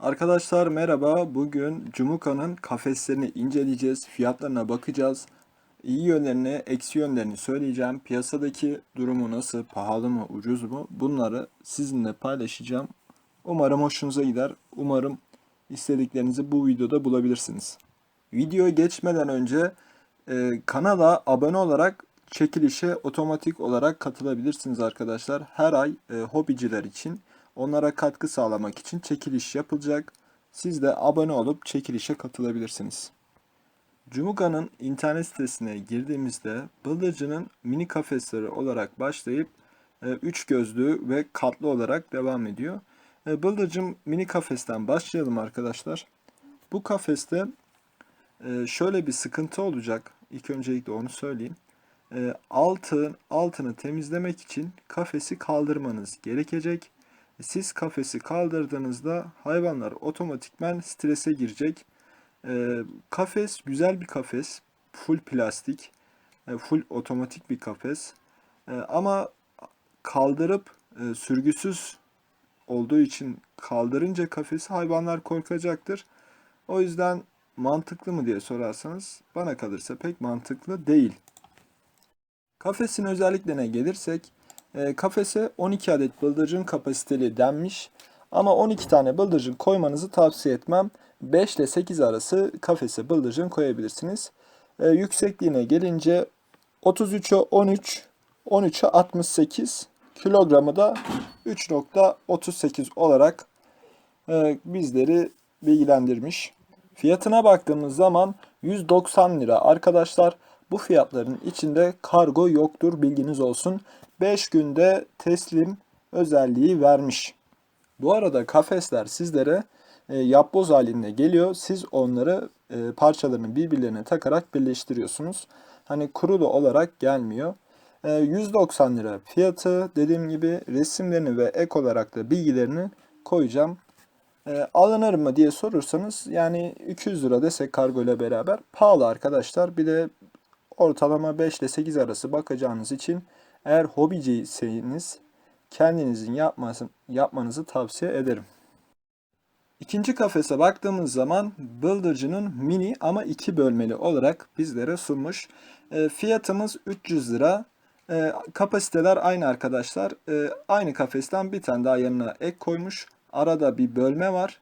Arkadaşlar merhaba. Bugün Cumuka'nın kafeslerini inceleyeceğiz. Fiyatlarına bakacağız. İyi yönlerini, eksi yönlerini söyleyeceğim. Piyasadaki durumu nasıl, pahalı mı, ucuz mu? Bunları sizinle paylaşacağım. Umarım hoşunuza gider. Umarım istediklerinizi bu videoda bulabilirsiniz. Videoya geçmeden önce e, kanala abone olarak çekilişe otomatik olarak katılabilirsiniz arkadaşlar. Her ay e, hobiciler için onlara katkı sağlamak için çekiliş yapılacak. Siz de abone olup çekilişe katılabilirsiniz. Cumuga'nın internet sitesine girdiğimizde bıldırcının mini kafesleri olarak başlayıp 3 gözlü ve katlı olarak devam ediyor. E, Bıldırcın mini kafesten başlayalım arkadaşlar. Bu kafeste e, şöyle bir sıkıntı olacak. İlk öncelikle onu söyleyeyim. E, Altın, altını temizlemek için kafesi kaldırmanız gerekecek. Siz kafesi kaldırdığınızda hayvanlar otomatikmen strese girecek. E, kafes güzel bir kafes. Full plastik. e, full otomatik bir kafes. E, ama kaldırıp e, sürgüsüz olduğu için kaldırınca kafesi hayvanlar korkacaktır. O yüzden mantıklı mı diye sorarsanız bana kalırsa pek mantıklı değil. Kafesin özelliklerine gelirsek e, kafese 12 adet bıldırcın kapasiteli denmiş ama 12 tane bıldırcın koymanızı tavsiye etmem. 5 ile 8 arası kafese bıldırcın koyabilirsiniz. E, yüksekliğine gelince 33'e 13, 13'e 68 kilogramı da 3.38 olarak e, bizleri bilgilendirmiş. Fiyatına baktığımız zaman 190 lira arkadaşlar. Bu fiyatların içinde kargo yoktur bilginiz olsun. 5 günde teslim özelliği vermiş. Bu arada kafesler sizlere e, yapboz halinde geliyor. Siz onları e, parçalarını birbirlerine takarak birleştiriyorsunuz. Hani kurulu olarak gelmiyor. E, 190 lira fiyatı. Dediğim gibi resimlerini ve ek olarak da bilgilerini koyacağım. E, alınır mı diye sorursanız yani 200 lira desek kargo ile beraber pahalı arkadaşlar. Bir de ortalama 5 ile 8 arası bakacağınız için eğer hobiciyseniz kendinizin yapması, yapmanızı tavsiye ederim. İkinci kafese baktığımız zaman bıldırcının mini ama iki bölmeli olarak bizlere sunmuş. E, fiyatımız 300 lira. E, kapasiteler aynı arkadaşlar. E, aynı kafesten bir tane daha yanına ek koymuş. Arada bir bölme var.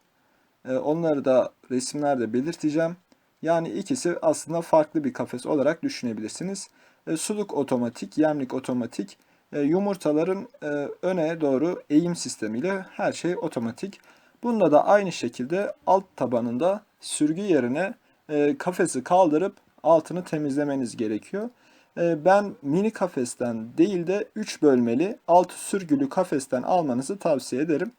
E, onları da resimlerde belirteceğim. Yani ikisi aslında farklı bir kafes olarak düşünebilirsiniz. E, suluk otomatik, yemlik otomatik. E, yumurtaların e, öne doğru eğim sistemiyle her şey otomatik. Bunda da aynı şekilde alt tabanında sürgü yerine kafesi kaldırıp altını temizlemeniz gerekiyor. Ben mini kafesten değil de 3 bölmeli altı sürgülü kafesten almanızı tavsiye ederim.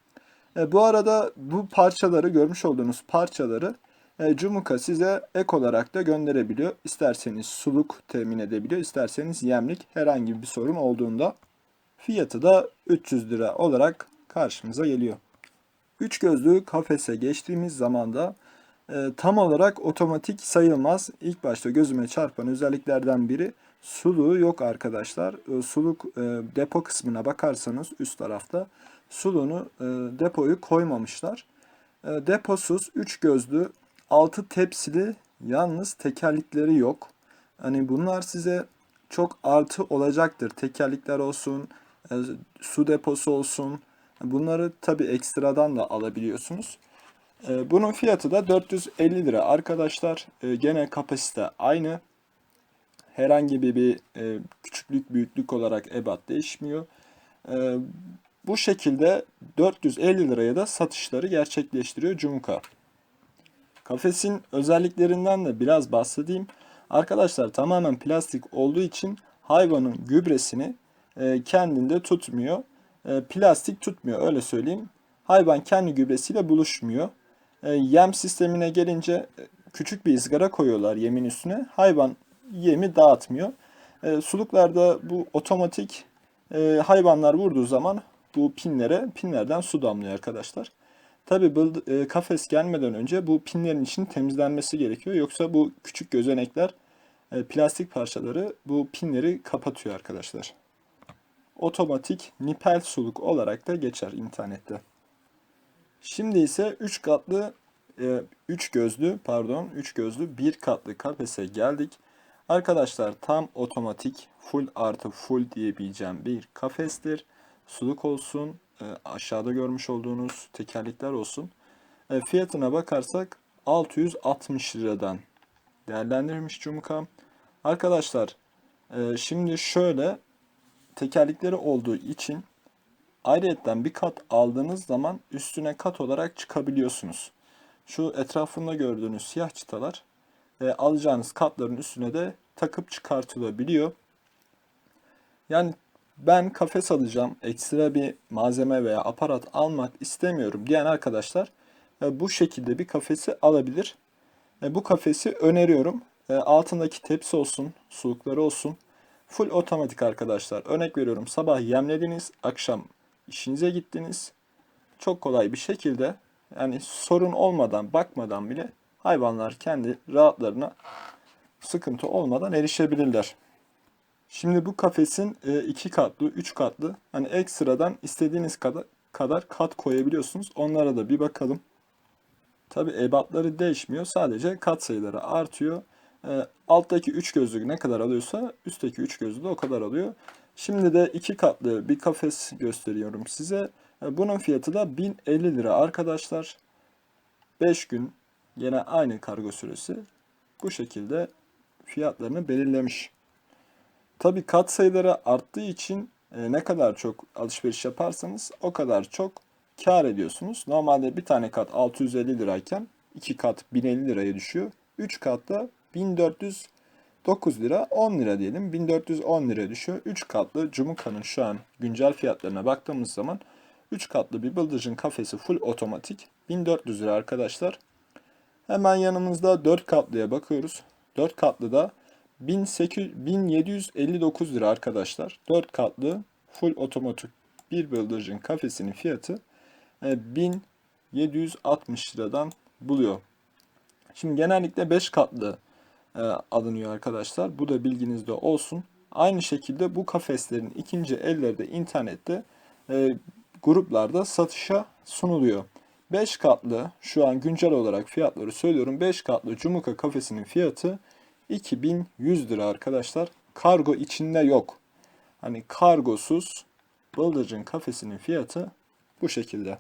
Bu arada bu parçaları görmüş olduğunuz parçaları Cumuka size ek olarak da gönderebiliyor. İsterseniz suluk temin edebiliyor, isterseniz yemlik herhangi bir sorun olduğunda fiyatı da 300 lira olarak karşımıza geliyor. Üç gözlü kafese geçtiğimiz zaman da e, tam olarak otomatik sayılmaz. İlk başta gözüme çarpan özelliklerden biri suluğu yok arkadaşlar. E, suluk e, depo kısmına bakarsanız üst tarafta suluğunu e, depoyu koymamışlar. E, deposuz 3 gözlü 6 tepsili yalnız tekerlikleri yok. Hani bunlar size çok artı olacaktır. Tekerlikler olsun, e, su deposu olsun. Bunları tabi ekstradan da alabiliyorsunuz. E, bunun fiyatı da 450 lira arkadaşlar. E, gene kapasite aynı. Herhangi bir, küçüklük büyüklük olarak ebat değişmiyor. Bu şekilde 450 liraya da satışları gerçekleştiriyor Cumuka. Kafesin özelliklerinden de biraz bahsedeyim. Arkadaşlar tamamen plastik olduğu için hayvanın gübresini e, kendinde tutmuyor. E, plastik tutmuyor öyle söyleyeyim. Hayvan kendi gübresiyle buluşmuyor. E, yem sistemine gelince e, küçük bir ızgara koyuyorlar yemin üstüne. Hayvan yemi dağıtmıyor. E, suluklarda bu otomatik e, hayvanlar vurduğu zaman bu pinlere pinlerden su damlıyor arkadaşlar. Tabi e, kafes gelmeden önce bu pinlerin için temizlenmesi gerekiyor. Yoksa bu küçük gözenekler e, plastik parçaları bu pinleri kapatıyor arkadaşlar. Otomatik nipel suluk olarak da geçer internette. Şimdi ise 3 katlı 3 gözlü pardon 3 gözlü bir katlı kafese geldik. Arkadaşlar tam otomatik full artı full diyebileceğim bir kafestir. Suluk olsun, e, aşağıda görmüş olduğunuz tekerlekler olsun. E, fiyatına bakarsak 660 liradan değerlendirilmiş Cumka. Arkadaşlar e, şimdi şöyle tekerlekleri olduğu için ayrıyetten bir kat aldığınız zaman üstüne kat olarak çıkabiliyorsunuz. Şu etrafında gördüğünüz siyah çıtalar e, alacağınız katların üstüne de takıp çıkartılabiliyor. Yani ben kafes alacağım, ekstra bir malzeme veya aparat almak istemiyorum diyen arkadaşlar e, bu şekilde bir kafesi alabilir. E, bu kafesi öneriyorum. E, altındaki tepsi olsun, sulukları olsun. Full otomatik arkadaşlar. Örnek veriyorum sabah yemlediniz, akşam işinize gittiniz. Çok kolay bir şekilde yani sorun olmadan, bakmadan bile hayvanlar kendi rahatlarına sıkıntı olmadan erişebilirler. Şimdi bu kafesin e, iki katlı, üç katlı hani ekstradan istediğiniz kadar, kat koyabiliyorsunuz. Onlara da bir bakalım. Tabi ebatları değişmiyor. Sadece kat sayıları artıyor. E, alttaki üç gözlük ne kadar alıyorsa üstteki üç gözlük de o kadar alıyor. Şimdi de iki katlı bir kafes gösteriyorum size. E, bunun fiyatı da 1050 lira arkadaşlar. 5 gün yine aynı kargo süresi. Bu şekilde fiyatlarını belirlemiş. Tabi kat sayıları arttığı için e, ne kadar çok alışveriş yaparsanız o kadar çok kar ediyorsunuz. Normalde bir tane kat 650 lirayken iki kat 1050 liraya düşüyor. 3 katta 1409 lira 10 lira diyelim. 1410 lira düşüyor. 3 katlı Cumuka'nın şu an güncel fiyatlarına baktığımız zaman 3 katlı bir bıldırcın kafesi full otomatik 1400 lira arkadaşlar. Hemen yanımızda 4 katlıya bakıyoruz. 4 katlı da 1800, 1759 lira arkadaşlar. 4 katlı full otomatik bir bıldırcın kafesinin fiyatı 1760 e, liradan buluyor. Şimdi genellikle 5 katlı e, alınıyor arkadaşlar. Bu da bilginizde olsun. Aynı şekilde bu kafeslerin ikinci elleri de internette e, gruplarda satışa sunuluyor. 5 katlı şu an güncel olarak fiyatları söylüyorum. 5 katlı Cumuka kafesinin fiyatı 2100 lira arkadaşlar. Kargo içinde yok. Hani kargosuz bıldırcın kafesinin fiyatı bu şekilde.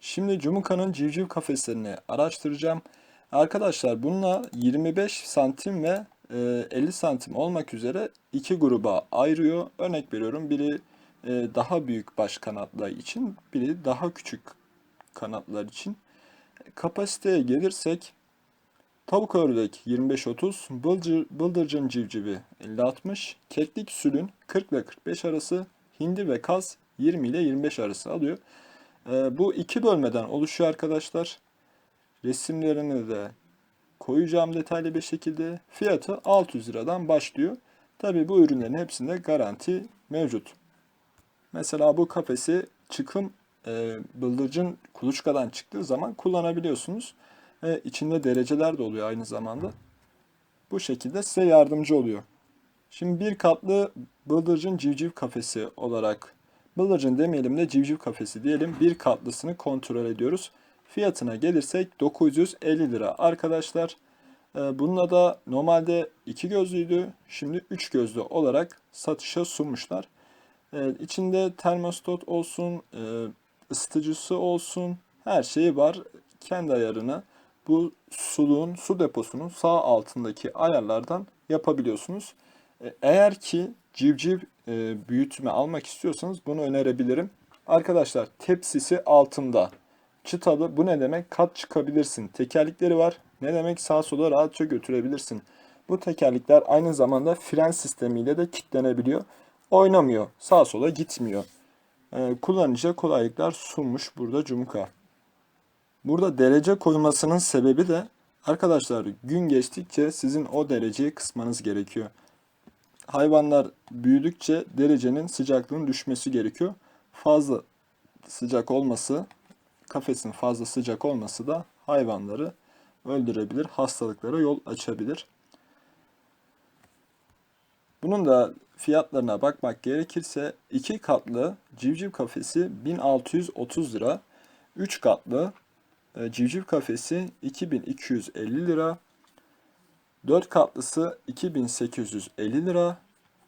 Şimdi Cumuka'nın civciv kafeslerini araştıracağım. Arkadaşlar bununla 25 santim ve 50 e, santim olmak üzere iki gruba ayırıyor. Örnek veriyorum biri e, daha büyük baş kanatlar için, biri daha küçük kanatlar için. Kapasiteye gelirsek tavuk ördek 25-30, bıldır, bıldırcın civcivi 50-60, keklik sülün 40 ile 45 arası, hindi ve kaz 20 ile 25 arası alıyor. E, bu iki bölmeden oluşuyor arkadaşlar. Resimlerini de koyacağım detaylı bir şekilde. Fiyatı 600 liradan başlıyor. Tabi bu ürünlerin hepsinde garanti mevcut. Mesela bu kafesi çıkım e, bıldırcın kuluçkadan çıktığı zaman kullanabiliyorsunuz. E, içinde dereceler de oluyor aynı zamanda. Bu şekilde size yardımcı oluyor. Şimdi bir katlı bıldırcın civciv kafesi olarak bıldırcın demeyelim de civciv kafesi diyelim. Bir katlısını kontrol ediyoruz. Fiyatına gelirsek 950 lira arkadaşlar. E, bununla da normalde iki gözlüydü. Şimdi üç gözlü olarak satışa sunmuşlar. Evet, içinde termostat olsun, e, ısıtıcısı olsun, her şeyi var. Kendi ayarını bu suluğun, su deposunun sağ altındaki ayarlardan yapabiliyorsunuz. E, eğer ki civciv e, büyütme almak istiyorsanız bunu önerebilirim. Arkadaşlar tepsisi altında. Çıtalı bu ne demek? Kat çıkabilirsin. Tekerlikleri var. Ne demek? Sağ sola rahatça götürebilirsin. Bu tekerlikler aynı zamanda fren sistemiyle de kilitlenebiliyor oynamıyor. Sağa sola gitmiyor. Ee, kullanıcıya kolaylıklar sunmuş burada Cumka. Burada derece koymasının sebebi de arkadaşlar gün geçtikçe sizin o dereceyi kısmanız gerekiyor. Hayvanlar büyüdükçe derecenin sıcaklığının düşmesi gerekiyor. Fazla sıcak olması, kafesin fazla sıcak olması da hayvanları öldürebilir, hastalıklara yol açabilir. Bunun da fiyatlarına bakmak gerekirse iki katlı civciv kafesi 1630 lira. 3 katlı civciv kafesi 2250 lira. 4 katlısı 2850 lira.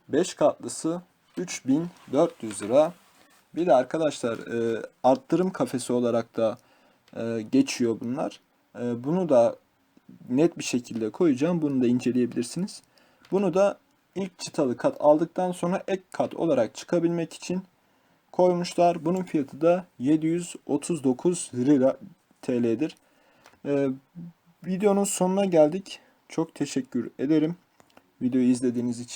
5 katlısı 3400 lira. Bir de arkadaşlar e, arttırım kafesi olarak da e, geçiyor bunlar. E, bunu da net bir şekilde koyacağım. Bunu da inceleyebilirsiniz. Bunu da ilk çıtalı kat aldıktan sonra ek kat olarak çıkabilmek için koymuşlar. Bunun fiyatı da 739 lira TL'dir. Ee, videonun sonuna geldik. Çok teşekkür ederim. Videoyu izlediğiniz için.